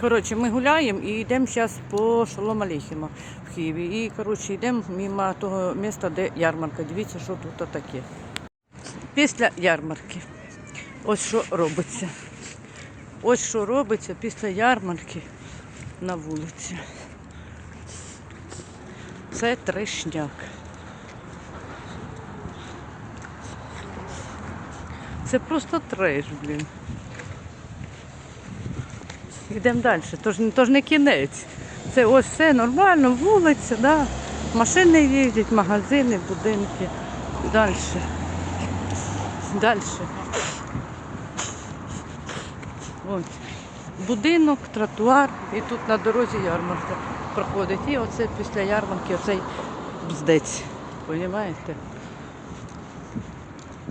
Коротше, ми гуляємо і йдемо зараз по Шолом Алейхіма в Києві. І коротше, йдемо мимо того міста, де ярмарка. Дивіться, що тут таке. Після ярмарки. Ось що робиться. Ось що робиться після ярмарки на вулиці. Це трешняк. Це просто треш, блін. Йдемо далі. Тож, тож не кінець. Це ось все нормально, вулиця, да. машини їздять, магазини, будинки. Далі. Далі. От. Будинок, тротуар, і тут на дорозі ярмарка проходить. І оце після ярмарки оцей бздець. Понімаєте?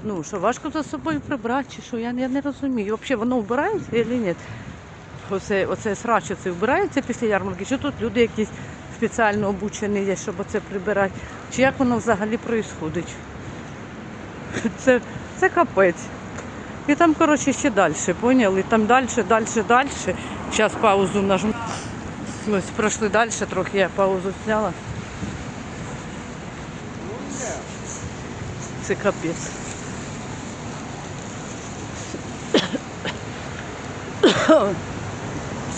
Ну, що важко за собою прибрати, чи що, я, я не розумію. Взагалі воно вбирається чи ні? Оце, оце срач оце вбирається після ярмарки, чи тут люди якісь спеціально обучені є, щоб оце прибирати. Чи як воно взагалі відбувається? Це, це капець. І там, коротше, ще далі, поняли? Там далі, далі, далі. Зараз паузу нажму. Ось пройшли далі трохи, я паузу зняла. Це капець.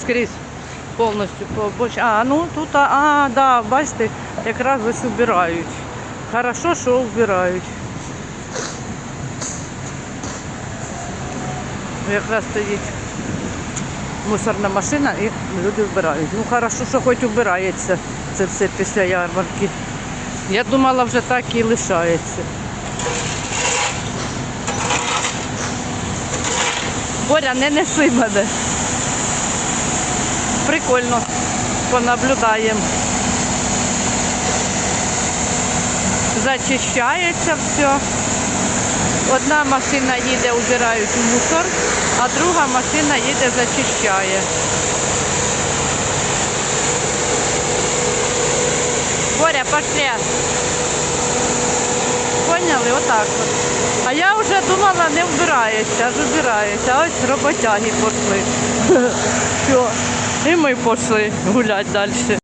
Скрізь повністю по обочині. А, ну тут, а, да, бачите, якраз ось убирають. Хорошо, що вбирають. Якраз стоїть мусорна машина і люди вбирають. Ну хорошо, що хоч убирається це все після ярмарки. Я думала, вже так і лишається. Боря, не неси мене. Прикольно. Понаблюдаємо. Зачищається все. Одна машина їде, убирають мусор, а друга машина їде, зачищає. Боря, пошли. Поняли? Отак от. А я вже думала, не вбирається, аж вбирається. А ось роботяги пішли. Все. І ми пішли гуляти далі.